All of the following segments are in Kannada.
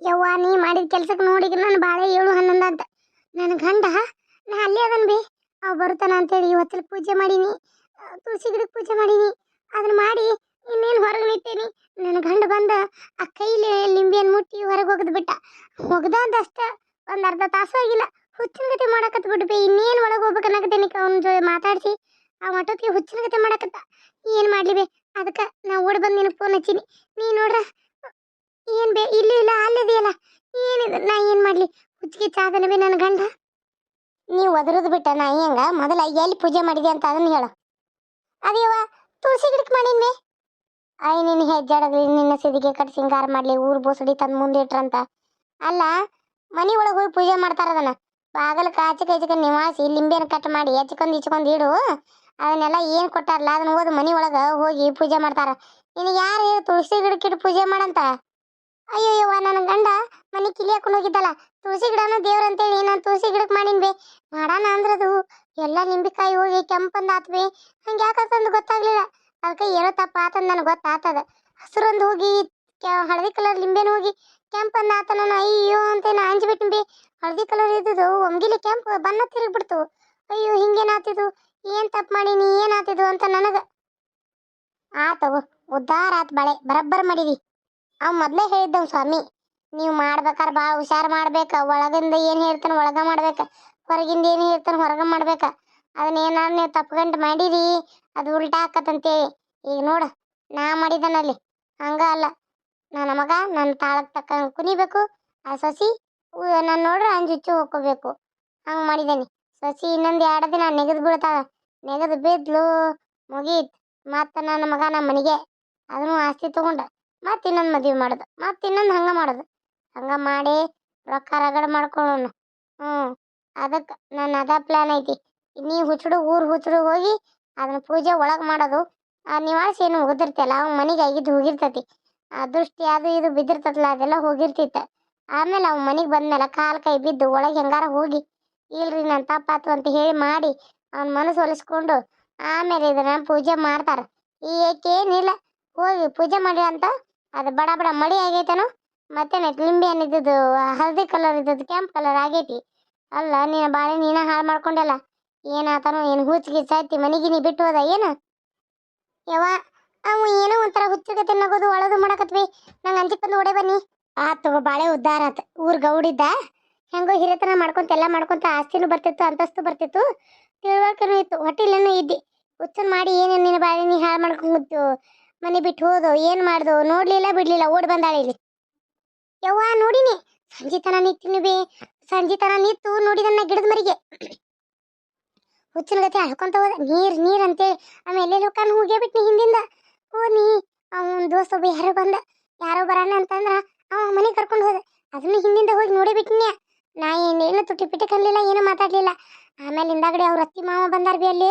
ಯವ್ವ, ನೀ ಮಾಡಿದ ಕೆಲ್ಸಕ್ಕೆ ನೋಡಿ ನಾನು ಬಾಳೆ ಏಳು ಹನ್ನೊಂದು ಅಂತ ನನ್ನ ಗಂಡ, ನಾ ಅಲ್ಲೇ ಅದನ್ ಬಿ. ಅವ್ ಬರ್ತಾನ ಅಂತೇಳಿ ಇವತ್ತಲ್ ಪೂಜೆ ಮಾಡೀನಿ. ತುಳಸಿ ಗಿಡಕ್ಕೆ ಪೂಜೆ ಮಾಡೀನಿ. ಅದನ್ನ ಮಾಡಿ ಇನ್ನೇನು ಹೊರಗೆ ನಿಂತೇನಿ. ನನ್ನ ಗಂಡ ಬಂದ ಆ ಕೈಲಿ ಲಿಂಬೆಯನ್ನು ಮುಟ್ಟಿ ಹೊರಗೆ ಹೋಗದ್ ಬಿಟ್ಟ. ಹೋಗದಷ್ಟೇ ಒಂದು ಅರ್ಧ ತಾಸು ಆಗಿಲ್ಲ. ಹುಚ್ಚಿನ ಗತಿ ಮಾಡಕತ್ ಬಿಡ್ಬಿ ಇನ್ನೇನು ಒಳಗೆ ಹೋಗ್ಬೇಕು ಅನ್ನಕತ್ತೇನಿ ಅವ್ನ ಜೊತೆ ಮಾತಾಡಿಸಿ. ಆ ಮಟ್ಟಕ್ಕೆ ಹುಚ್ಚಿನ ಗತಿ ಮಾಡಕತ್ತ. ಏನು ಮಾಡ್ಲಿ ಬೇ? ಅದಕ್ಕೆ ನಾ ಓಡಿ ಬಂದು ನಿನಗೆ ಫೋನ್ ಹಚ್ಚೀನಿ. ನೀ ನೋಡ್ರ ಏನ್ ಬೇ, ಇಲ್ಲಿ ಇಲ್ಲ ಅಲ್ಲಿದೆಯಲ್ಲ ಏನಿದೆ, ನಾ ಏನ್ ಮಾಡ್ಲಿ? ಹುಚ್ಚಿಗೆ ಚಾದನ ಬೇ ನನ್ನ ಗಂಡ. ನೀವು ಒದರದ್ ಬಿಟ್ಟ, ನಾ ಹೆಂಗ? ಮೊದಲ ಎಲ್ಲಿ ಪೂಜೆ ಮಾಡಿದೆ ಅಂತ ಅದನ್ನ ಹೇಳು. ಅದೇವ ತುಳಸಿ ಗಿಡಕ್ಕೆ ಮಾಡೀನಿ ಐ ನಿನ್ನ ಹೆಜ್ಜಾಡಗ್ಲಿ, ನಿನ್ನ ಸಿದಿಗೆ ಕಟ್ ಸಿಂಗಾರ ಮಾಡ್ಲಿ, ಊರ್ ಬೋಸಡಿ ತಂದು ಮುಂದೆ ಇಟ್ರಂತ. ಅಲ್ಲ, ಮನಿ ಒಳಗೆ ಹೋಗಿ ಪೂಜೆ ಮಾಡ್ತಾರ ಅದನ್ನ. ಬಾಗಲ ಕಾಚಕ ಈಚಕ ನಿವಾಸಿ, ಲಿಂಬೆನ ಕಟ್ ಮಾಡಿ ಹೆಚ್ಚಕೊಂದು ಇಚ್ಕೊಂದು ಇಡು. ಅದನ್ನೆಲ್ಲ ಏನು ಕೊಟ್ಟಾರಲ್ಲ ಅದನ್ನ ಓದ್ ಮನಿ ಒಳಗ ಹೋಗಿ ಪೂಜೆ ಮಾಡ್ತಾರ. ನಿನಗೆ ಯಾರು ತುಳಸಿ ಗಿಡಕ್ಕಿಟ್ಟು ಪೂಜೆ ಮಾಡಂತ? ಅಯ್ಯೋ ಯವ್ವ ನನ್ನ ಗಂಡ ಮನೆ ಕಿಲಿ ಹಾಕೊಂಡು ಹೋಗಿದ್ದಲ್ಲ. ತುಳಸಿ ಗಿಡನ ದೇವ್ರ ಅಂತೇಳಿ ನಾನು ತುಳಸಿ ಗಿಡಕ್ಕೆ ಮಾಡಿನ್ಬೆ ಮಾಡೋಣ ಅಂದ್ರದು. ಎಲ್ಲ ನಿಂಬಿಕಾಯಿ ಹೋಗಿ ಕೆಂಪಂದ ಆತ್ಬೇ ಹಂಗೆ ಯಾಕಂತಂದು ಗೊತ್ತಾಗ್ಲಿಲ್ಲ. ಅದಕ್ಕೆ ಏನೋ ತಪ್ಪ ಆತಂದು ನನಗೆ ಗೊತ್ತಾತದ. ಹಸಿರೊಂದು ಹೋಗಿ ಹಳದಿ ಕಲರ್ ಲಿಂಬೆನ ಹೋಗಿ ಕೆಂಪಂದು ಆತ ನಾನು ಅಯ್ಯೋ ಅಂತ ನಾ ಬೇ. ಹಳದಿ ಕಲರ್ ಇದ್ದಿದ್ದು ಒಂಗಿಲಿ ಕೆಂಪು ಬಣ್ಣ ತಿರುಗ್ಬಿಡ್ತು. ಅಯ್ಯೋ ಹಿಂಗೇನಾತಿದ್ದು ಏನು ತಪ್ಪು ಮಾಡೀನಿ? ಏನಾತಿದ್ದು ಅಂತ ನನಗೆ? ಆತವು ಉದ್ದಾರ ಆತ್ ಬಳೆ. ಬರಬ್ಬರ್ ಮಾಡಿದಿ. ಅವ್ ಮೊದ್ಲೇ ಹೇಳಿದ್ದವ್ ಸ್ವಾಮಿ, ನೀವು ಮಾಡ್ಬೇಕಾರ ಭಾಳ ಹುಷಾರ್ ಮಾಡ್ಬೇಕ, ಒಳಗಿಂದ ಏನು ಹೇಳ್ತಾನ ಒಳಗ ಮಾಡ್ಬೇಕ, ಹೊರಗಿಂದ ಏನು ಹೇಳ್ತಾನ ಹೊರಗ ಮಾಡ್ಬೇಕ. ಅದನ್ನೇನಾರ ನೀವು ತಪ್ಕೊಂಡ್ ಮಾಡಿರಿ, ಅದು ಉಲ್ಟಾ ಆಕತ್ತಂತೇಳಿ. ಈಗ ನೋಡು, ನಾ ಮಾಡಿದನಲ್ಲಿ ಹಂಗ ಅಲ್ಲ. ನನ್ನ ಮಗ ನನ್ನ ತಾಳಕ್ಕೆ ತಕ್ಕ ಕುನಿಬೇಕು, ಆ ಸೊಸಿ ನಾನು ನೋಡ್ರೆ ಅಂಜುಚ್ಚು ಹೋಗ್ಕೋಬೇಕು ಹಂಗ ಮಾಡಿದ್ದೇನೆ ಸೊಸಿ ಇನ್ನೊಂದು ಎರಡು ದಿನ ನೆಗದು ಬೀಳ್ತಾಳ. ನೆಗದು ಬಿದ್ಲು, ಮುಗೀತ್. ಮತ್ತು ನನ್ನ ಮಗ ನಮ್ಮ ಮನೆಗೆ ಅದನ್ನು ಆಸ್ತಿ ತಗೊಂಡ. ಮತ್ತೆ ಇನ್ನೊಂದು ಮದುವೆ ಮಾಡೋದು ಮತ್ತೆ ಇನ್ನೊಂದು ಹಂಗ ಮಾಡೋದು. ಹಂಗ ಮಾಡಿ ರೊಕ್ಕ ರಗಡ ಮಾಡ್ಕೊಳೋಣ ಹ್ಞೂ ಅದಕ್ಕೆ ನನ್ನ ಅದ ಪ್ಲ್ಯಾನ್ ಐತಿ. ನೀ ಹುಚ್ಚುಡು ಊರು ಹುಚ್ಚುಡು ಹೋಗಿ ಅದನ್ನ ಪೂಜೆ ಒಳಗೆ ಮಾಡೋದು. ಆ ನಿವಾಸ ಏನು ಹೋಗಿರ್ತಿಯಲ್ಲ ಅವ್ನ ಮನೆಗೆ ಆಗಿದ್ದು ಹೋಗಿರ್ತತಿ. ಆ ದೃಷ್ಟಿ ಅದು ಇದು ಬಿದ್ದಿರ್ತದಲ್ಲ ಅದೆಲ್ಲ ಹೋಗಿರ್ತಿತ್ತ. ಆಮೇಲೆ ಅವ್ನ ಮನೆಗೆ ಬಂದ್ಮೇಲೆ ಕಾಲು ಕೈ ಬಿದ್ದು ಒಳಗೆ ಹೆಂಗಾರ ಹೋಗಿ, ಇಲ್ರಿ ನನ್ನ ತಪ್ಪಾತು ಅಂತ ಹೇಳಿ ಮಾಡಿ ಅವ್ನ ಮನಸ್ಸು ಒಲಿಸ್ಕೊಂಡು ಆಮೇಲೆ ಇದನ್ನ ಪೂಜೆ ಮಾಡ್ತಾರ. ಈ ಏನಿಲ್ಲ, ಹೋಗಿ ಪೂಜೆ ಮಾಡಿ ಅಂತ ಅದು ಬಡ ಬಡ ಮಡಿ ಆಗೈತೇನೋ? ಮತ್ತೇನೈತಿ ಲಿಂಬೆ ಏನಿದ್ದು ಹಳದಿ ಕಲರ್ ಇದ್ದದ್ದು, ಕೆಂಪು ಕಲರ್ ಆಗೈತಿ. ಅಲ್ಲ, ನೀನು ಬಾಳೆ ನೀನ ಹಾಳು ಮಾಡ್ಕೊಂಡೆಲ್ಲ. ಏನಾತನೋ ಏನು ಐತಿ ಮನಿಗೆ ನೀ ಬಿಟ್ಟು ಹೋದ, ಏನು? ಯವ್ವ, ಅವ ಏನೋ ಒಂಥರ ಹುಚ್ಚಗತೆ ನಗೋದು ಒಳದು ಮಾಡಕತ್ವಿ. ನಂಗೆ ಅಂಜಿಕ್ ಬಂದು ಓಡೆ ಬನ್ನಿ. ಆತ್ ಬಾಳೆ ಉದ್ದಾರ ಆತ ಊರ್ ಗೌಡಿದ್ದ? ಹೆಂಗೋ ಹಿರಿತನ ಮಾಡ್ಕೊಂತ, ಎಲ್ಲ ಮಾಡ್ಕೊಂತ ಆಸ್ತಿನೂ ಬರ್ತಿತ್ತು, ಅಂತಸ್ತು ಬರ್ತಿತ್ತು. ತಿಳುವಳಿಕೆನೂ ಇತ್ತು. ಹೊಟ್ಟಿಲೇನೂ ಇದ್ದಿ. ಹುಚ್ಚನ್ ಮಾಡಿ ಏನೇನು ನೀನು ಬಾಳೆ ನೀ ಹಾಳು ಮಾಡ್ಕೊಂಡು ಮನೆ ಬಿಟ್ಟು ಹೋದು, ಏನ್ ಮಾಡ್ದು ನೋಡ್ಲಿಲ್ಲ, ಬಿಡ್ಲಿಲ್ಲ, ಓಡ್ ಬಂದಾಳೆ ಇಲ್ಲಿ. ಯವ್ವ, ನೋಡಿನಿ. ಸಂಜಿತನ ನಿಂತೀನಿ ಬೇ ಸಂಜಿತನ ನಿಂತು ನೋಡಿದನ್ನ ಗಿಡದ ಮರಿಗೆ. ಹುಚ್ಚಿನ ಗತಿ ಹಾಕೊಂತ ಹೋದ. ನೀರ್ ನೀರ್ ಅಂತೇಳಿ. ಆಮೇಲೆ ಲೋಕನ್ ಹೋಗೇ ಬಿಟ್ನಿ ಹಿಂದಿಂದ. ಓ ನೀ ಅವನ ದೋಸ್ತ ಒಬ್ಬ ಯಾರೋ ಬಂದ. ಯಾರೋ ಬರಾನ ಅಂತಂದ್ರ ಅವ ಮನೆಗೆ ಕರ್ಕೊಂಡು ಹೋದ. ಅದನ್ನ ಹಿಂದಿಂದ ಹೋಗಿ ನೋಡಿ ಬಿಟ್ನಿ ನಾ ಏನೇನು ತುಟ್ಟಿ ಪಿಟಿ ಕನ್ಲಿಲ್ಲ ಏನು ಮಾತಾಡ್ಲಿಲ್ಲ. ಆಮೇಲೆ ಹಿಂದಾಗಡೆ ಅವ್ರ ಅತ್ತಿ ಮಾವ ಬಂದಾರ ಬಿ ಅಲ್ಲಿ.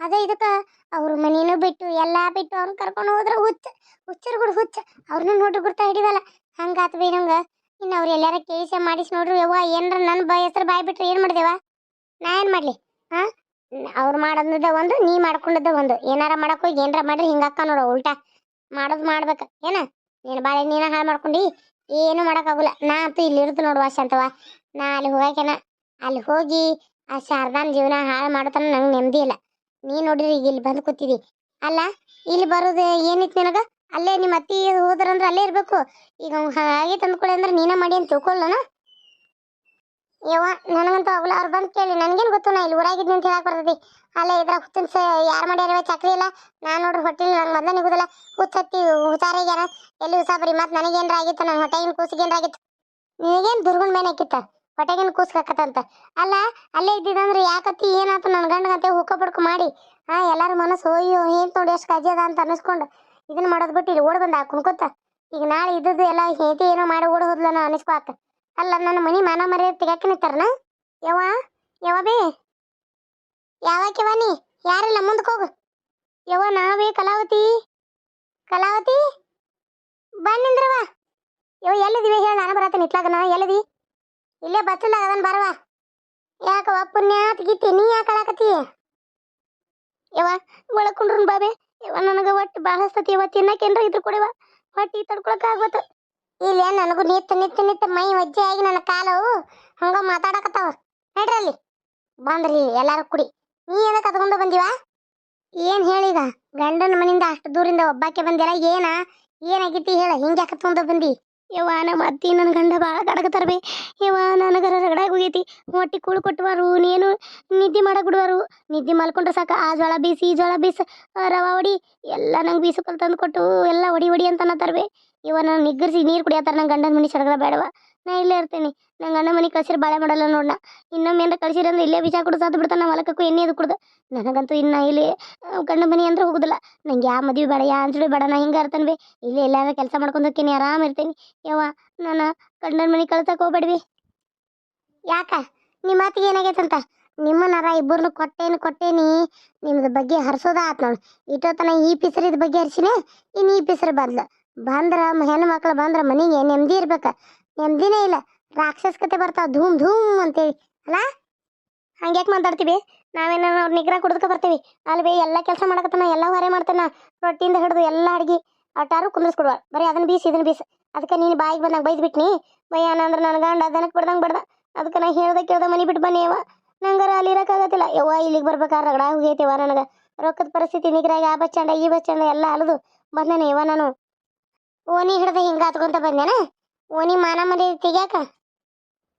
ಅದೇ ಇದಕ್ಕೆ ಅವ್ರ ಮನೇನು ಬಿಟ್ಟು ಎಲ್ಲ ಬಿಟ್ಟು ಅವ್ನ ಕರ್ಕೊಂಡು ಹೋದ್ರೆ ಹುಚ್ಚ, ಹುಚ್ಚರು ಗುಡ್ ಹುಚ್ಚ. ಅವ್ರನ್ನ ನೋಡ್ರಿ ಗುರ್ತಾ ಹಿಡಿವಲ್ಲ ಹಂಗಾತ್ ಬಿ ನಂಗ ಇನ್ನು ಅವ್ರು ಎಲ್ಲಾರ ಕೇಳಿಸ ಮಾಡಿಸಿ ನೋಡ್ರಿ ಯವ್ವ, ಏನ್ರ ನನ್ನ ಬ, ಹೆಸರು ಬಾಯ್ ಬಿಟ್ರೆ ಏನು ಮಾಡ್ದೇವ? ನಾ ಏನು ಮಾಡ್ಲಿ? ಹಾಂ ಅವ್ರು ಮಾಡೋದ ಒಂದು, ನೀ ಮಾಡ್ಕೊಂಡದ ಒಂದು. ಏನಾರ ಮಾಡಕ್ ಹೋಗಿ ಏನಾರ ಮಾಡ್ರಿ ಹಿಂಗಾಕ ನೋಡು ಉಲ್ಟಾ. ಮಾಡೋದು ಮಾಡ್ಬೇಕು. ಏನ? ನೀನು ಬಾಳೆ ನೀನು ಹಾಳು ಮಾಡ್ಕೊಂಡಿ. ಏನು ಮಾಡೋಕ್ಕಾಗಲ್ಲ. ನಾ ಅಂತೂ ಇಲ್ಲಿ ಇರುತ್ತೆ ನೋಡುವ ಶಾಂತವ ನಾ ಅಲ್ಲಿ ಹೋಗಾಕೆನ. ಅಲ್ಲಿ ಹೋಗಿ ಆ ಶಾರದಾನ್ ಜೀವನ ಹಾಳು ಮಾಡತನ ನಂಗೆ ನೆಮ್ಮದಿ ಇಲ್ಲ. ನೀ ನೋಡ್ರಿ, ಈಗ ಇಲ್ಲಿ ಬಂದು ಕೂತಿದಿ. ಅಲ್ಲ, ಇಲ್ಲಿ ಬರೋದು ಏನಿತ್ತು ನಿನಗ? ಅಲ್ಲೇ ನಿಮ್ಮ ಅತ್ತಿ ಹೋದ್ರಂದ್ರೆ ಅಲ್ಲೇ ಇರಬೇಕು. ಈಗ ಹಾಗೆ ತಂದ್ಕೊಳಿ ಅಂದ್ರೆ ನೀನ ಮಾಡಿ ಅಂತ ತಿಳ್ಕೊಳ್ಳನ ಯವ್ವ, ನನಗಂತೂ ಆಗಲ್ಲ ಅವ್ರು ಬಂದು ಕೇಳಿ, ನನಗೇನು ಗೊತ್ತು, ನಾ ಇಲ್ಲಿ ಊರಾಗಿದ್ನಿ ಅಂತ ಹೇಳಕ್ ಬರ್ತೈತಿ. ಅಲ್ಲೇ ಇದ್ರ ಹುತ್ತಿನ ಸ, ಯಾರು ಮಾಡ್ಯಾರ ಚಕ್ರಿ ಇಲ್ಲ ನಾನು ನೋಡ್ರಿ ಹೊಟ್ಟೆ ನಂಗೆ ಮೊದಲ ನಿಗುದಿಲ್ಲ ಹುತ್ತತ್ತಿ ಹುಷಾರಿಗ್ಯಾರ ಎಲ್ಲಿ ಹುಷಾ ಬರಿ, ಮತ್ತೆ ನನಗೇನ್ರ ಆಗಿತ್ತು ನನ್ನ ಹೊಟ್ಟೆಗಿನ ಕೂಸಿಗೇನ್ರ ಆಗಿತ್ತು? ನಿನಗೇನು ದುರ್ಗುಣ ಮೇಲೆ ಹಾಕಿತ್ತ? ಹೊಟ್ಟೆಗಿನ ಕೂಸ್ಕಾಕತ್ತಂತ. ಅಲ್ಲ, ಅಲ್ಲೇ ಇದ್ದಿದಂದ್ರೆ ಯಾಕತ್ತಿ ಏನಾತು ನನ್ನ ಗಂಡಗಂತೆ ಹುಕ್ಕ ಪಡ್ಕು ಮಾಡಿ? ಹಾ, ಎಲ್ಲಾರ ಮನಸ್ಸು ಅಯ್ಯೋ, ಏನ್ ನೋಡಿ ಎಷ್ಟು ಅದ ಅಂತ ಅನಿಸ್ಕೊಂಡು ಇದನ್ನ ಮಾಡೋದು ಬಿಟ್ಟು ಇಲ್ಲಿ ಓಡ್ ಬಂದ ಕುಣ್ಕೊತ. ಈಗ ನಾಳೆ ಇದ್ದದ್ದು ಎಲ್ಲ ಹೇತಿ ಏನೋ ಮಾಡಿ ಓಡ್ ಹೋದ್ಲನ ಅಲ್ಲ, ನನ್ನ ಮನಿ ಮಾನ ಮರ್ಯಾದೆ ತೆಗ್ಯಾಕ ನಿಂತಾರನ ಯವ್ವ ಯವ್ವ ಬೇ. ಯಾವಾಕೆವ ನೀ? ಯಾರಿಲ್ಲ ಮುಂದಕ್ಕೆ ಹೋಗು. ಯವ್ವ, ನಾವೇ ಕಲಾವತಿ. ಕಲಾವತಿ? ಬನ್ನಿಂದ್ರವಾ ಯವ್ವ, ಎಲ್ಲಿದಿವಿ ಹೇಳ, ನಾನು ಬರತ್ತೇನೆ ನಾ ಎಲ್ಲಿದಿ ಇಲ್ಲೇ ಬಚ್ಚಲಾಗ ಅದನ್ ಬರವ ಯಾಕವ ಪುಣ್ಯಾತ್ ಗೀತಿ ನೀ ಯಾಕೆ ಅಳಾಕತಿ ಯವ್ವ ಒಳಕೊಂಡ್ರನ್ ಬಾಬೆ, ಯವ್ವ, ನನಗೆ ಒಟ್ಟು ಭಾಳ ಹಸ್ತತಿ ಯವ್ವ ತಿನ್ನಕೇನ್ರ ಇದ್ರ ಕೊಡೆವ ಹೊಟ್ಟಿ ತಡ್ಕೊಳಕ್ ಆಗ್ವತ್ತ. ಇಲ್ಲ ನನಗೂ ನಿತ್ತ ನಿತ್ತ ನಿತ್ತ ಮೈ ಒಜ್ಜೆ ಆಗಿ ನನ್ನ ಕಾಲು ಹಂಗ ಮಾತಾಡಕತ್ತಾವ. ನಡ್ರಿ ಅಲ್ಲಿ. ಬಂದ್ರಿ, ಎಲ್ಲಾರು ಕುಡಿ. ನೀ ಏನ ಕದ್ಕೊಂಡು ಬಂದಿವಾ? ಏನ್ ಹೇಳಿದ ಗಂಡನ ಮನಿಂದ ಅಷ್ಟು ದೂರಿಂದ ಒಬ್ಬಾಕೆ ಬಂದಿಲ್ಲ ಏನ? ಏನಾಗೈತಿ ಹೇಳ ಹಿಂಗೆ ಕತ್ಕೊಂಡು ಬಂದಿ? ಯವ್ವ, ನಮ್ಮ ಅತ್ತಿ ನನ್ನ ಗಂಡ ಭಾಳ ಕಡಕತ್ತಾರ ಬೇ. ಯವ್ವ, ನನಗರ ರಗಡಾಗಿ ಹೋಗೈತಿ. ಹೊಟ್ಟಿ ಕೂಳು ಕೊಟ್ಟುವಾರು ನೀನು ನಿದ್ದೆ ಮಾಡಕ್ಕೆ ಬಿಡುವರು. ನಿದ್ದೆ ಮಲ್ಕೊಂಡ್ರೆ ಸಾಕ. ಆ ಜೋಳ ಬೀಸಿ, ಈ ಜೋಳ ಬೀಸ ರವಾ ಹೊಡಿ ಎಲ್ಲ ನಂಗೆ ಬೀಸು ತಂದು ಕೊಟ್ಟು ಎಲ್ಲ ಹೊಡಿ ಹೊಡಿ ಅಂತ ಅನ್ನತ್ತಾರ ಬೇ. ಇವ ನಾನು ನಿಗ್ಗರಿಸಿ ನೀರು ಕುಡಿಯತ್ತಾರ ನನ್ನ ಗಂಡನ ಮನೆ ಸಡಗರ ಬೇಡವ. ನಾ ಇಲ್ಲೇ ಇರ್ತೀನಿ. ನಂಗೆ ಅಣ್ಣ ಮನೆ ಕಳ್ಸಿರ ಬಾಳೆ ಮಾಡಲ್ಲ ನೋಡಣ ಇನ್ನೊಮ್ಮೆ ಏನಾರ ಕಳ್ಸಿರ ಅಂದ್ರೆ ಇಲ್ಲೇ ಬೀಜ ಕುಡ್ದು ಸಾತು ಬಿಡ್ತಾನ ಹೊಲಕ್ಕೂ ಎಣ್ಣೆ ಅದು ಕುಡ್ದು. ನನಗಂತೂ ಇನ್ನು ಇಲ್ಲಿ ಗಂಡ ಮನೆ ಅಂದ್ರೆ ಹೋಗುದಿಲ್ಲ. ನಂಗೆ ಯಾವ ಮದುವೆ ಬೇಡ, ಯಾ ಅಂಜಲಿ ಬೇಡ, ನಾ ಹಿಂಗೆ ಇರ್ತಾನೆ ಬೇ. ಇಲ್ಲೇ ಎಲ್ಲಾರ ಕೆಲಸ ಮಾಡ್ಕೊಂಡು ಹೋಗ್ತೀನಿ ಆರಾಮ್ ಇರ್ತೀನಿ. ಯವ್ವ, ನಾನು ಗಂಡನ ಮನೆ ಕಳ್ಸಕ್ಕೆ ಹೋಗ್ಬೇಡ್ವಿ. ಯಾಕ? ನಿಮ್ಮ ಮಾತಿಗೆ ಏನಾಗೈತಂತ? ನಿಮ್ಮನ್ನರ ಇಬ್ಬರನ್ನು ಕೊಟ್ಟೇನು ಕೊಟ್ಟೇನಿ. ನಿಮ್ದು ಬಗ್ಗೆ ಹರ್ಸೋದ ಆತ್ ನೋಡು. ಇಟ್ಟೋತನ ಈ ಪಿಸರಿದ ಬಗ್ಗೆ ಹರ್ಸಿನ ಇನ್ನು ಈ ಪಿಸರು ಬಂದ್ಲು. ಬಂದ್ರ ಹೆಣ್ಣು ಮಕ್ಳು ಬಂದ್ರ ಮನೆಗೆ ನೆಮ್ಮದಿ ಇರ್ಬೇಕ. ನೆಮ್ಮದಿನೇ ಇಲ್ಲ. ರಾಕ್ಷಸ ಕತೆ ಬರ್ತಾವ. ಧೂಮ್ ಧೂಮ್ ಅಂತೇಳಿ. ಅಲ್ಲ? ಹಂಗ್ಯಾಕೆ ಮಾತಾಡ್ತೀವಿ? ನಾವೇನ ಅವ್ರ ನಿಗ್ರಹ ಕುಡ್ದಕ ಬರ್ತೀವಿ. ಅಲ್ವೇ ಎಲ್ಲ ಕೆಲಸ ಮಾಡಕತ್ತಾನ, ಎಲ್ಲ ಹೊರೆ ಮಾಡ್ತಾನ. ರೊಟ್ಟಿಯಿಂದ ಹಿಡಿದು ಎಲ್ಲ ಅಡ್ಗಿ ಅಟಾರು ಕುಂದ್ರಿಸ್ಕೊಡ್ವ. ಬರೀ ಅದನ್ನ ಬೀಸಿ ಇದನ್ನ ಬೀಸ. ಅದಕ್ಕೆ ನೀನು ಬಾಯಿಗೆ ಬಂದಾಗ ಬೈದ್ ಬಿಟ್ನಿ ಬೈ ಅಂದ್ರೆ ನನ್ನ ಗಂಡ ಅದನಕ್ಕೆ ಬಿಡ್ದಂಗೆ ಬಿಡ್ದ. ಅದಕ್ಕೆ ನಾ ಹೇಳ್ದೆ ಕೇಳ್ದೆ ಮನೆ ಬಿಟ್ಟು ಬನ್ನಿ ಯಾವ ನಂಗಾರ ಅಲ್ಲಿ ಇರೋಕ್ಕಾಗತ್ತಿಲ್ಲ. ಯವ್ವ, ಇಲ್ಲಿಗೆ ಬರ್ಬೇಕಾದ್ರೆ ರಗಡ ಹೋಗೈತೆವ ನನಗೆ. ರೊಕ್ಕದ ಪರಿಸ್ಥಿತಿ ನಿಗ್ರಾಗ, ಆ ಬಚ್ಚಂಡ ಈ ಬಚ್ಚಂಡ ಎಲ್ಲ ಅಲದು ಬಂದೇನೆ ಯಾವ ನಾನು? ಓನಿ ಹಿಡ್ದೆ ಹಿಂಗ ಹತ್ಕೊಂತ ಬಂದೇನ? ಓನಿ ಮಾನ ಮರ್ಯಾದೆ ತೆಗ್ಯಾಕ?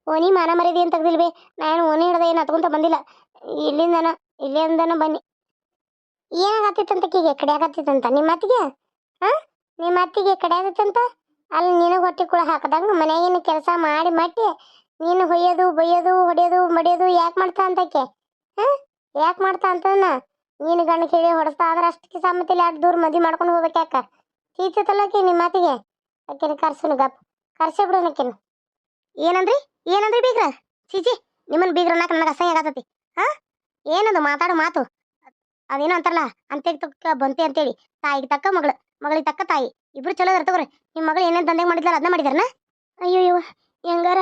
ಓನಿ ಮಾನ ಮರ್ಯಾದೆ ಏನ್ ತೆಗ್ದಿಲ್ವೇ ನಾನು ಓನಿ ಹಿಡ್ದೆ ಏನು ಹತ್ಕೊಂತ ಬಂದಿಲ್ಲ. ಇಲ್ಲಿಂದನ ಇಲ್ಲಿಂದನ ಬನ್ನಿ. ಏನಾಗತ್ತಿತ್ತಂತ ಕೀಗೆ? ಕಡಿಯಾಕತ್ತಿತ್ತಂತ ನಿಮ್ಮ ಅತ್ತಿಗೆ? ಹಾಂ? ನಿಮ್ಮ ಅತ್ತಿಗೆ ಕಡಿಯಾಕತ್ತಂತ ಅಲ್ಲಿ ನಿನಗೆ ಹೊಟ್ಟೆ ಕೂಡ ಹಾಕದಂಗ ಮನೆಯಾಗಿನ ಕೆಲಸ ಮಾಡಿ ಮಟ್ಟಿ ನೀನು ಹೊಯ್ಯೋದು ಬೈಯೋದು ಹೊಡೆಯೋದು, ಮಡಿಯೋದು ಯಾಕೆ ಮಾಡ್ತಾ ಅಂತಕ್ಕೆ ಹಾಂ? ಯಾಕೆ ಮಾಡ್ತಾ ಅಂತನ ನೀನು ಗಂಡು ಕೇಳಿ ಹೊಡೆಸ್ತಾ ಆದ್ರೆ ಅಷ್ಟಕ್ಕೆ ಸಮ್ಮತಿಲ್ಲ ಅಷ್ಟು ದೂರ ಮದಿ ಮಾಡ್ಕೊಂಡು ಹೋಗ್ಬೇಕು ಯಾಕ? ತೀಚತಲ್ಲಕಿ ನಿಮ್ಮ ಮಾತಿಗೆ ಆಕಿನ ಕರ್ಸನು ಗಪ್. ಕರ್ಸೇ ಬಿಡೋಣಕ್ಕೇನು ಏನಂದ್ರಿ? ಏನಂದ್ರಿ ಬೀಗ್ರ? ಚೀಚಿ ನಿಮ್ಮನ್ನ ಬೀಗ್ರ ಅನ್ನಕ್ಕೆ ನನಗೆ ಅಸಹ್ಯ ಆಗತೈತಿ. ಹಾಂ? ಏನದು ಮಾತಾಡೋ ಮಾತು. ಅದೇನೋ ಅಂತಾರಲ್ಲ ಅಂತೆಗ್ ತಕ್ಕ ಬಂತೆ ಅಂತೇಳಿ. ತಾಯಿಗೆ ತಕ್ಕ ಮಗಳು, ಮಗಳಿಗೆ ತಕ್ಕ ತಾಯಿ. ಇಬ್ರು ಚಲೋ ಇದಾರೆ ತಗೋರಿ. ನಿಮ್ಮ ಮಗಳು ಏನೇನು ದಂಧೆ ಮಾಡಿದ್ಲಾರ ಅದನ್ನ ಮಾಡಿದಾರನ? ಅಯ್ಯೋ ಅಯ್ಯೋ ಹೆಂಗಾರ?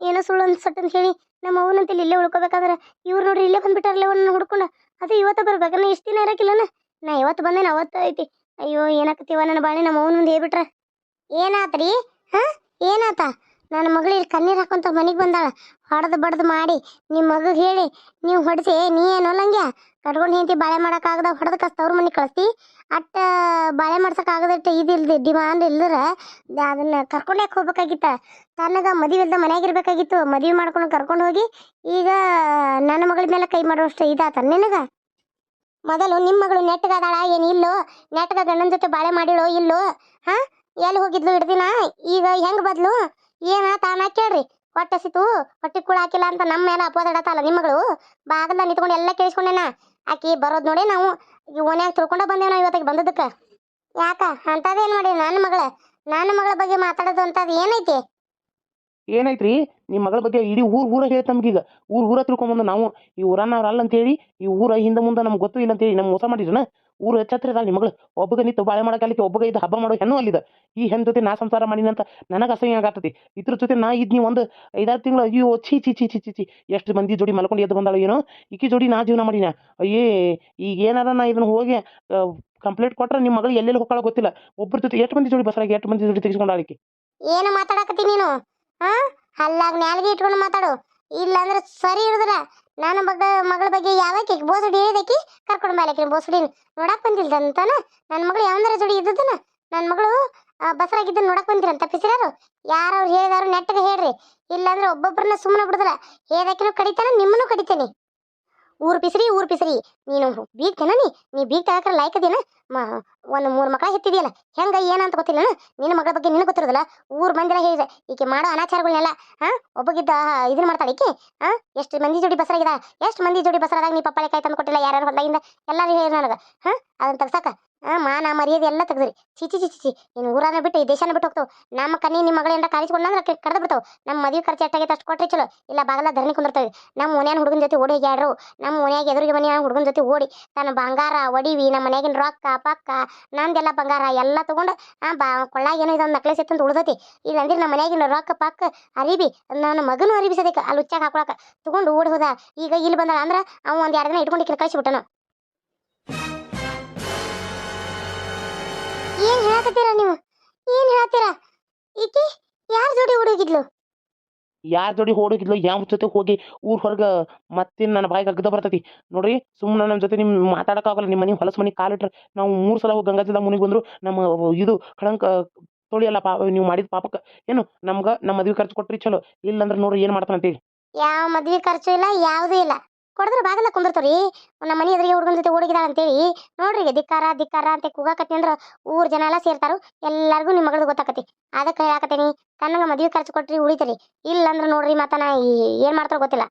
ಏನೋ ಸುಳ್ಳು ಅನ್ಸಟ್ ಅಂತ ಹೇಳಿ ನಮ್ಮ ಅವನಂತಲ್ಲಿ ಇಲ್ಲೇ ಉಳ್ಕೋಬೇಕಾದ್ರೆ ಇವ್ರು ನೋಡ್ರಿ ಇಲ್ಲೇ ಬಂದ್ಬಿಟ್ಟಾರಲ್ಲ ಅವನ್ನ ಹುಡ್ಕೊಂಡು. ಅದು ಇವತ್ತು ಬರ್ಬೇಕನ್ನ ಇಷ್ಟು ದಿನ ಇರೋಕ್ಕಿಲ್ಲನ ನಾ ಇವತ್ತು ಬಂದೇನ ಅವತ್ತು ಐತಿ ಅಯ್ಯೋ, ಏನಾಕತ್ತೀವ ನನ್ನ ಬಾಳೆ ನಮ್ಮ ಅವನ ಮುಂದೆ ಹೇಳ್ಬಿಟ್ರ? ಏನಾತ್ರಿ? ಹಾ? ಏನಾತ? ನನ್ನ ಮಗಳು ಇಲ್ಲಿ ಕಣ್ಣೀರು ಹಾಕೊಂತ ಮನೆಗೆ ಬಂದಾಳ. ಹೊಡೆದು ಬಡ್ದು ಮಾಡಿ ನಿಮ್ಮ ಮಗಗೆ ಹೇಳಿ, ನೀವು ಹೊಡೆಸಿ ನೀ ಏನು ಲಂಗ್ಯ? ಕಟ್ಕೊಂಡು ಹೆಂಡತಿ ಬಾಳೆ ಮಾಡೋಕ್ಕಾಗದ ಹೊಡೆದು ಕಸ್ ತವ್ರ ಮನೆಗೆ ಕಳಿಸ್ತಿ. ಅಟ್ಟ ಬಾಳೆ ಮಾಡ್ಸೋಕ್ಕಾಗದಟ್ಟು ಇದಿಲ್ದು ಡಿಮಾಂಡ್ ಇಲ್ಲರ ಅದನ್ನ ಕರ್ಕೊಂಡು ಯಾಕೆ ಹೋಗ್ಬೇಕಾಗಿತ್ತ? ತನಗ ಮದುವೆ ಇಲ್ದ ಮನೆಯಾಗ ಇರ್ಬೇಕಾಗಿತ್ತು, ಮದುವೆ ಮಾಡ್ಕೊಂಡು ಕರ್ಕೊಂಡು ಹೋಗಿ ಈಗ ನನ್ನ ಮಗಳ ಮೇಲೆ ಕೈ ಮಾಡುವಷ್ಟು ಇದಾತ ನಿನಗೆ? ಮೊದಲು ನಿಮ್ಮ ಮಗಳು ನೆಟ್ಟಗಾದಾಳ ಏನು ಇಲ್ಲೋ? ನೆಟ್ಟಗ ಗಂಡನ ಜೊತೆ ಬಾಳೆ ಮಾಡಿಳೋ ಇಲ್ಲೋ? ಹಾ? ಎಲ್ಲಿ ಹೋಗಿದ್ಲು ಹಿಡ್ದಿನ? ಈಗ ಹೆಂಗ್ ಬದ್ಲು? ಏನ ತಾನ ಕೇಳ್ರಿ. ಹೊಟ್ಟೆ ಸಿತು ಹೊಟ್ಟೆ ಕೂಡ ಹಾಕಿಲ್ಲ ಅಂತ ನಮ್ಮ ಮೇಲೆ ನಿಮ್ಮ ಮಗಳು ಬಾಗಲ ನಿಂತ್ಕೊಂಡು ಎಲ್ಲ ಕೇಳಿಸ್ಕೊಂಡೇನ? ಆಕಿ ಬರೋದ್ ನೋಡಿ ನಾವು ಓನ್ಯಾಗ ತಿಳ್ಕೊಂಡ ಬಂದೇವ್ ನಾವು ಇವತ್ತಿಗೆ ಬಂದದಕ್ಕೆ ಯಾಕ? ಅಂತದೇನ್ ಮಾಡಿ ನನ್ನ ಮಗಳ? ನನ್ನ ಮಗಳ ಬಗ್ಗೆ ಮಾತಾಡೋದು ಅಂತದ್ ಏನೈತಿ? ಏನೈತ್ರಿ ನಿಮ್ಮ ಮಗಳ ಬಗ್ಗೆ ಇಡೀ ಊರು ಊರ ಹೇಳಿ ತಮ್ಗೀಗ ಊರ್ ಊರ ತಿಳ್ಕೊಂಬಂದು ನಾವು ಈ ಊರನ್ನವ್ರು ಅಲ್ಲ ಅಂತೇಳಿ ಈ ಊರ ಹಿಂದೆ ಮುಂದೆ ನಮ್ಗೆ ಗೊತ್ತು ಇಲ್ಲ ಅಂತೇಳಿ ನಮ್ಗೆ ಮೋಸ ಮಾಡಿದ್ರನ ಊರು ಹೆಚ್ಚತ್ರ ನಿಮ್ಮ ಮಗಳು. ಒಬ್ಬಗ ನಿಂತು ಬಾಳೆ ಮಾಡಕ್ಕೆ ಒಬ್ಬಗ ಇದು ಹಬ್ಬ ಮಾಡೋ ಹೆಣ್ಣು ಅಲ್ಲಿದ. ಈ ಹೆಣ್ಣು ಜೊತೆ ನಾ ಸಂಸಾರ ಮಾಡಿನಂತ ನನಗೆ ಅಸಹ್ಯ ಆಗತ್ತತಿ ಇದ್ರ ಜೊತೆ ನಾ ಇದ್ನಿ ಒಂದು ಐದಾರು ತಿಂಗಳು ಅಯ್ಯೋ ಛೀ ಚಿ ಛೀ ಛೀ ಚಿ ಚಿ ಎಷ್ಟು ಮಂದಿ ಜೋಡಿ ಮಲ್ಕೊಂಡು ಎದ್ದು ಬಂದಾಳು ಏನೋ? ಈಕಿ ಜೋಡಿ ನಾ ಜೀವನ ಮಾಡಿನ? ಅಯ್ಯೇ, ಈಗ ಏನಾರ ನಾ ಇದನ್ನ ಹೋಗಿ ಕಂಪ್ಲೇಂಟ್ ಕೊಟ್ರೆ ನಿಮ್ಮ ಮಗಳು ಎಲ್ಲೆಲ್ಲಿ ಹೋಗ್ಕೊಳ್ಳೋ ಗೊತ್ತಿಲ್ಲ. ಒಬ್ಬರ ಜೊತೆ ಎಷ್ಟು ಮಂದಿ ಜೋಡಿ ಬಸರಾಗಿ, ಎಷ್ಟು ಮಂದಿ ಜೋಡಿ ತೆಗೆಸ್ಕೊಂಡಾಳಿಕೆ ಏನು ಮಾತಾಡಕತ್ತಿ ನೀನು? ಹಾ? ಹಲ್ಲಾಗ ನ್ಯಾಲ್ಗೆ ಇಟ್ಕೊಂಡು ಮಾತಾಡು. ಇಲ್ಲ ಅಂದ್ರೆ ಸರಿ ಇರುದ್ರ ನನ್ನ ಬಗ್ಗೆ ಮಗಳ ಬಗ್ಗೆ ಯಾವಕ್ಕೆ ಬೋಸಡಿ ಹೇಳಿದಕಿ? ಕರ್ಕೊಂಡು ಬಾಲಕಿ ಬೋಸಡಿ ನೋಡಕ್ ಬಂದಿಲ್ದಂತಾನ? ನನ್ನ ಮಗಳು ಯಾವಂದ್ರ ಜೋಡಿ ಇದ್ದದನ? ನನ್ನ ಮಗಳು ಬಸರಾಗಿದ್ದ ನೋಡಕ್ ಬಂದಿರಂತ ಪಿಸಿರಾರು? ಯಾರು ಅವ್ರು ಹೇಳಿದಾರು ನೆಟ್ಟಗೆ ಹೇಳ್ರಿ. ಇಲ್ಲಾಂದ್ರೆ ಒಬ್ಬೊಬ್ಬರನ್ನ ಸುಮ್ಮನೆ ಬಿಡುದಿಲ್ಲ. ಹೇದಕಿನೂ ಕಡಿತಾನ, ನಿಮ್ಮನ್ನು ಕಡಿತೇನೆ. ಊರ್ ಪಿಸ್ರಿ ಊರ್ ಪಿಸ್ರಿ ನೀನು ಬೀಗ್ತೇನ ನೀ? ನೀ ಬೀಗ್ ತಗಕ್ರ ಲಾಯ್ಕದೇನ ಮ, ಒಂದು ಮೂರು ಮಕ್ಕಳ ಹೆತ್ತಿದೆಯಲ್ಲ ಹೆಂಗ ಏನಂತ ಗೊತ್ತಿಲ್ಲ ನಿನ್ನ ಮಗಳ ಬಗ್ಗೆ ನಿನಗೆ ಗೊತ್ತಿರೋದಿಲ್ಲ. ಊರ್ ಮಂದಿರ ಹೇಳಿದೆ. ಈಕೆ ಮಾಡೋ ಅನಾಚಾರಗಳನ್ನೆಲ್ಲ ಹಾ ಒಬ್ಬಗಿದ್ದ ಇದನ್ನ ಮಾಡ್ತಾಳೆ ಈಕೆ. ಹಾ ಎಷ್ಟು ಮಂದಿ ಜೋಡಿ ಬಸರಾಗಿದ ಎಷ್ಟು ಮಂದಿ ಜೋಡಿ ಬಸರಾದಾಗ ನೀ ಪಪ್ಪಾಳೆ ಕಾಯಿ ತಂದು ಕೊಟ್ಟಿಲ್ಲ ಯಾರ್ಯಾರು ಹೊಲದಾಗಿಂದ? ಎಲ್ಲರೂ ಹೇಳಿ ನನಗೆ. ಹಾ, ಅದನ್ನ ತೆಗ್ಸಾಕ. ಮಾನ ಮರ್ಯಾದೆ ಎಲ್ಲ ತೆಗ್ದ್ರಿ. ಚಿಚಿ ಚಿಚಿ ಚಿ ನೀನು ಊರನ್ನ ಬಿಟ್ಟು ಈ ದೇಶನ ಬಿಟ್ಟು ಹೋಗ್ತಾವ. ನಮ್ಮ ಕಣ್ಣಿ ನಿಮ್ಮ ಮಗಳಿಂದ ಕಾಣಿಸ್ಕೊಂಡ್ರೆ ಕಡ್ದು ಬಿಡ್ತಾವ. ನಮ್ಮ ಮದುವೆ ಖರ್ಚು ಎಷ್ಟಾಗೈತೆ ಅಷ್ಟು ಕೊಟ್ಟರೆ ಚಲೋ. ಇಲ್ಲ ಬಾಗಲ ಧರಣಿ ಕುಂದಿರ್ತಾವೆ. ನಮ್ಮ ಮನ್ಯಾನ ಹುಡುಗನ ಜೊತೆ ಓಡಿ ಹೋಗ್ಯಾಡ್ರು ನಮ್ಮ ಮನೆಯಾಗ ಎದುರಿಗೆ ಮನೆಯ ಹುಡುಗನ ಜೊತೆ ಓಡಿ ತನ್ನ ಬಂಗಾರ, ಒಡಿವಿ, ನಮ್ಮ ಮನೆಯಾಗಿನ ರೊಕ್ಕ, ಪಕ್ಕ, ನಂದೆಲ್ಲ ಬಂಗಾರ ಎಲ್ಲ ತಗೊಂಡು ಬಾ, ಕೊಳ್ಳಾಗ ಏನೋ ಇದೊಂದು ನಕ್ಲೆಸ್ ಇತ್ತಂತ ಉಳ್ದೈತಿ. ಇಲ್ಲಂದ್ರೆ ನಮ್ಮ ಮನೆಯಾಗಿನ ರೊಕ್ಕ, ಪಕ್ಕ ಅರಿಬಿ, ನನ್ನ ಮಗನೂ ಅರಿಬಿಸದಕ್ಕೆ, ಅಲ್ಲಿ ಉಚ್ಚಾಗ ಹಾಕೊಳಕ. ತಗೊಂಡು ಓಡಿ ಹೋದ. ಈಗ ಇಲ್ಲಿ ಬಂದ ಅಂದ್ರೆ ಅವ ಒಂದ್ ಎರಡು ದಿನ ಇಟ್ಕೊಂಡು ಕಳಿಸಿಬಿಟ್ಟನು ಹೇಳಕತ್ತೀರ ನೀವು? ಏನ್ ಹೇಳ್ತೀರಾ? ಈಕಿ ಯಾರ ಜೋಡಿ ಹುಡುಗಿದ್ಲು ಯಾರ ಜೋಡಿ ಹೋಗಿದ್ಲು ಯಾವ ಜೊತೆ ಹೋಗಿ ಊರ್ ಹೊರಗೆ ಮತ್ತೆ ನನ್ನ ಬಾಯಿಗೆ ಅಗ್ದ ಬರ್ತೈತಿ? ನೋಡ್ರಿ ಸುಮ್ಮನೆ ನಮ್ಮ ಜೊತೆ ನಿಮ್ಮ ಮಾತಾಡೋಕ್ಕಾಗಲ್ಲ ನಿಮ್ಮ ಮನೆ ಹೊಲಸು ಮನೆ ಕಾಲಿಟ್ರೆ ನಾವು ಮೂರು ಸಲ ಹೋಗಿ ಗಂಗಾಜಲ ಮುನಿಗೆ ಬಂದ್ರು. ನಮ್ಮ ಇದು ಕಳಂಕ ತೊಳಿಯಲ್ಲ ಪಾಪ ನೀವು ಮಾಡಿದ ಪಾಪಕ್ಕೆ. ಏನು ನಮ್ಗ ನಮ್ಮ ಮದ್ವೆ ಖರ್ಚು ಕೊಟ್ರಿ ಚಲೋ. ಇಲ್ಲಂದ್ರೆ ನೋಡ್ರಿ ಏನು ಮಾಡ್ತಾನಂತೇಳಿ. ಯಾವ ಮದ್ವೆ ಖರ್ಚು ಇಲ್ಲ ಯಾವುದೂ ಇಲ್ಲ. ಕೊಡಿದ್ರೆ ಬಾಗಲ ಕುಂದಿರ್ತಾವ್ರಿ. ನಮ್ಮ ಮನೆ ಎದುರಿಗೆ ಹುಡುಗನ ಜೊತೆ ಓಡಗಿದಾಳ ಅಂತೇಳಿ. ನೋಡ್ರಿ ಧಿಕ್ಕಾರ ಧಿಕ್ಕಾರ ಅಂತ ಕೂಗಾಕತ್ತಿ ಅಂದ್ರೆ ಊರ್ ಜನ ಎಲ್ಲ ಸೇರ್ತಾರು. ಎಲ್ಲಾರ್ಗೂ ನಿಮ್ಮ ಮಗಳದು ಗೊತ್ತಾಕತಿ ಅದಕ್ಕೆ ಹೇಳಾಕತ್ತೀನಿ, ತನ್ನಂಗ ಮದ್ವೆ ಖರ್ಚು ಕೊಟ್ರಿ ಉಳಿತರಿ. ಇಲ್ಲಂದ್ರ ನೋಡ್ರಿ ಮತ್ತ ನಾ ಏನ್ ಮಾಡ್ತಾರ ಗೊತ್ತಿಲ್ಲ.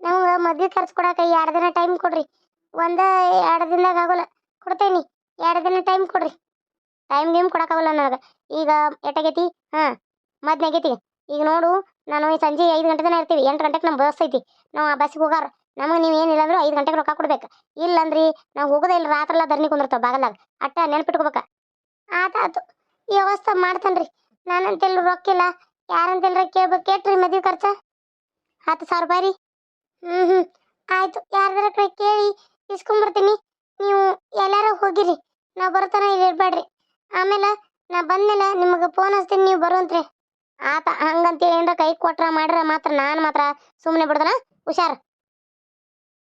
ನಮಗೆ ಮದ್ವೆ ಖರ್ಚು ಕೊಡಾಕ ಎರಡು ದಿನ ಟೈಮ್ ಕೊಡ್ರಿ. ಒಂದ ಎರಡು ದಿನದಾಗ ಆಗೋಲ್ಲ. ಕೊಡ್ತೇನಿ, ಎರಡು ದಿನ ಟೈಮ್ ಕೊಡ್ರಿ. ಟೈಮ್ ಗೇಮ್ ಕೊಡಕ್ಕಾಗಲ್ಲ ನನಗೆ. ಈಗ ಎಟ್ಟಾಗೈತಿ? ಹಾ ಮದ್ನಾಗೈತಿ ಈಗ ನೋಡು, ನಾನು ಸಂಜೆ ಐದು ಗಂಟೆ ತನಕ ಇರ್ತೀವಿ. ಎಂಟು ಗಂಟೆಗೆ ನಮ್ಮ ಬಸ್ ಐತಿ. ನಾವು ಆ ಬಸ್ಸಿಗೆ ಹೋಗಾರ. ನಮಗೆ ನೀವು ಏನಿಲ್ಲ ಅಂದ್ರೆ ಐದು ಗಂಟೆಗೆ ರೊಕ್ಕ ಕೊಡ್ಬೇಕು. ಇಲ್ಲಂದ್ರಿ, ನಾವು ಹೋಗೋದೇ ಇಲ್ಲ ರಾತ್ರೆಲ್ಲ ಧರಣಿ ಕುಂದಿರ್ತಾವೆ ಬಾಗಲಾಗ ಅಟ್ಟ ನೆನ್ಪಿಟ್ಕೋಬೇಕ ಆತಾತು. ವ್ಯವಸ್ಥೆ ಮಾಡ್ತೇನ್ರಿ. ನಾನಂತೆಲ್ಲ ರೊಕ್ಕ ಇಲ್ಲ. ಯಾರಂತೆಲ್ಲ ಕೇಳ್ಬೇಕು ಕೇಟ್ರಿ ಮದುವೆ ಖರ್ಚ? ಹತ್ತು ಸಾವಿರ ರೂಪಾಯಿ ರೀ. ಹ್ಞೂ ಹ್ಞೂ ಆಯಿತು. ಯಾರ್ದಾರ ಕಡೆ ಕೇಳಿ ಇಸ್ಕೊಂಬರ್ತೀನಿ. ನೀವು ಎಲ್ಲಾರ ಹೋಗಿರಿ. ನಾವು ಬರೋತನ ಇಲ್ಲಿ ಇರಬೇಡ್ರಿ ಆಮೇಲೆ ನಾ ಬಂದಮೇಲೆ ನಿಮಗೆ ಫೋನ್ ಹಚ್ತೀನಿ, ನೀವು ಬರುವಂತ್ರಿ ಆತ, ಹಂಗಂತೇಳಿ ಏನ್ರ ಕೈ ಕೊಟ್ರ ಮಾಡ್ರ ಮಾತ್ರ, ನಾನು ಮಾತ್ರ ಸುಮ್ಮನೆ ಬಿಡ್ದನ ಹುಷಾರ್.